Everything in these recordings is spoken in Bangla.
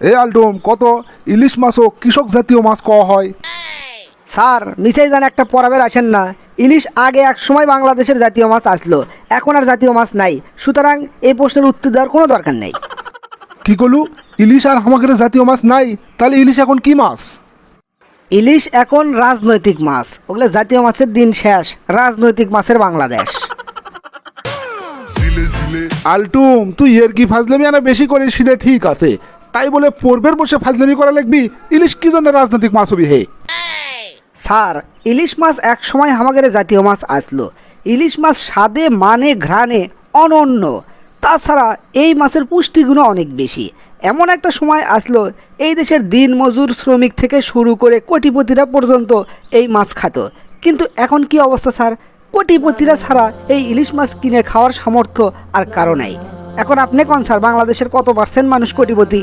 এ আলটুম কত ইলিশ মাছও কৃষক জাতীয় মাছ কওয়া হয়? স্যার মিসেই জান একটা পরাবের আসেন না। ইলিশ আগে এক সময় বাংলাদেশের জাতীয় মাছ আসলো এখন আর জাতীয় মাছ নাই। সুতরাং এই প্রশ্নের উত্তর দেওয়ার কোনো দরকার নেই। কি করলু ইলিশ আর আমাদের জাতীয় মাছ নাই তাহলে ইলিশ এখন কি মাছ? ইলিশ এখন রাজনৈতিক মাছ। ওগুলো জাতীয় মাছের দিন শেষ রাজনৈতিক মাছের বাংলাদেশ। আলটুম তুই এর কি ফাজলামি আনা বেশি করিস সেটা ঠিক আছে। তাই বলে পূর্বের বসে ফাজলামি করা লাগবি ইলিশ কি জন্য রাজনৈতিক মাছ হবি হে? স্যার, ইলিশ মাছ এক সময় আমাদের জাতীয় মাছ আসলো। ইলিশ মাছ স্বাদে মানে ঘ্রাণে অনন্য। তাছাড়া এই মাছের পুষ্টিগুণ অনেক বেশি। এমন একটা সময় আসলো, এই দেশের দিন মজুর শ্রমিক থেকে শুরু করে কোটিপতিরা পর্যন্ত এই মাছ খাত। কিন্তু এখন কি অবস্থা, স্যার? কোটিপতিরা ছাড়া এই ইলিশ মাছ কিনে খাওয়ার সামর্থ্য আর কারও নাই। এখন আপনি কোন, স্যার? বাংলাদেশের কত পার্সেন্ট মানুষ কোটিপতি?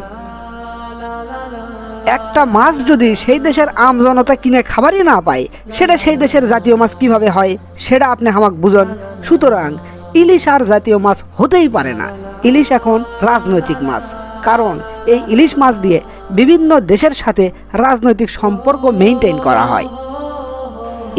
একটা মাছ যদি সেই দেশের আম জনতা কিনে খাবারই না পায়, সেটা সেই দেশের জাতীয় মাছ কীভাবে হয়, সেটা আপনি আমাকে বুঝন। সুতরাং ইলিশ আর জাতীয় মাছ হতেই পারে না। ইলিশ এখন রাজনৈতিক মাছ। কারণ এই ইলিশ মাছ দিয়ে বিভিন্ন দেশের সাথে রাজনৈতিক সম্পর্ক মেনটেন করা হয়।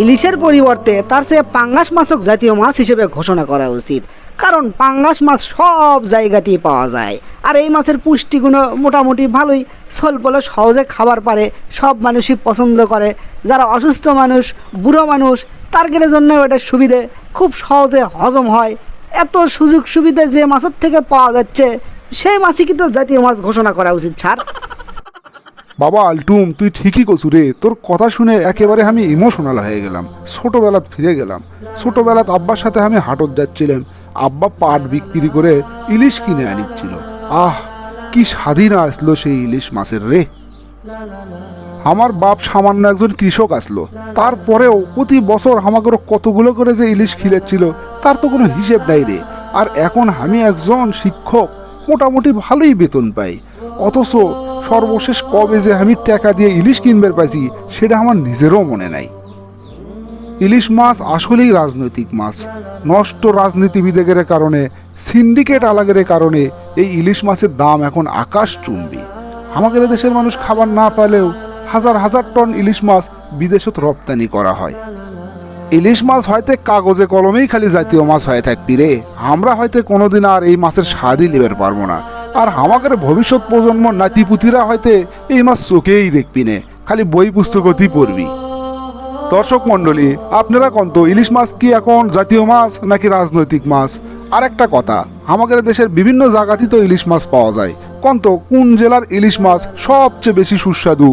ইলিশের পরিবর্তে তার চেয়ে পাঙ্গাস মাছক জাতীয় মাছ হিসেবে ঘোষণা করা উচিত। কারণ পাঙ্গাস মাছ সব জায়গাতেই পাওয়া যায়। আর এই মাছের পুষ্টিগুণ মোটামুটি ভালোই। স্বল্পলে সহজে খাবার পারে, সব মানুষই পছন্দ করে। যারা অসুস্থ মানুষ, বুড়ো মানুষ তাদের জন্য এটা সুবিধে। খুব সহজে হজম হয়। এত সুযোগ সুবিধা যে মাছের থেকে পাওয়া যাচ্ছে, সেই মাছই কিন্তু জাতীয় মাছ ঘোষণা করা উচিত, ছাড়। বাবা, আলটুম, তুই ঠিকই কছু রে। তোর কথা শুনে একেবারে আমি ইমোশনাল হয়ে গেলাম। ছোটবেলাত ফিরে গেলাম। ছোটবেলাত আব্বার সাথে আমি হাটত যাচ্ছিলাম। আব্বা পাট বিক্রি করে ইলিশ কিনে আনিচ্ছিল। আহ, কি স্বাধীন আসলো সেই ইলিশ মাছের রে। আমার বাপ সামান্য একজন কৃষক আসলো। তারপরেও প্রতি বছর আমাকে কতগুলো করে যে ইলিশ খিলেছিল তার তো কোনো হিসেব নাই রে। আর এখন আমি একজন শিক্ষক, মোটামুটি ভালোই বেতন পাই। অথচ সর্বশেষ কবে যে আমি টাকা দিয়ে ইলিশ কিনবার পাইছি, সেটা আমার নিজেরও মনে নাই। ইলিশ মাছ আসলেই রাজনৈতিক মাছ, নষ্ট রাজনীতিবিদের কারণে, সিন্ডিকেট আলাগের কারণে এই ইলিশ মাছের দাম এখন আকাশ চুম্বি আমাদের দেশের মানুষ খাবার না পেলেও হাজার হাজার টন ইলিশ মাছ বিদেশত রপ্তানি করা হয়। ইলিশ মাছ হয়তো কাগজে কলমেই খালি জাতীয় মাছ হয়ে থাকবি রে। আমরা হয়তো কোনোদিন আর এই মাছের স্বাদই লিবার পারব না। আর আমাদের ভবিষ্যৎ প্রজন্ম নাতিপুতিরা হয়তো এই মাছ চোখেই দেখবি নে, খালি বই পুস্তকতেই পড়বি। দর্শক মন্ডলী আপনারা কন্ত ইলিশ মাছ কি এখন জাতীয় মাছ নাকি রাজনৈতিক মাছ? আর একটা কথা, আমাদের দেশের বিভিন্ন জায়গাতেই তো ইলিশ মাছ পাওয়া যায়। কন্ত কোন জেলার ইলিশ মাছ সবচেয়ে বেশি সুস্বাদু?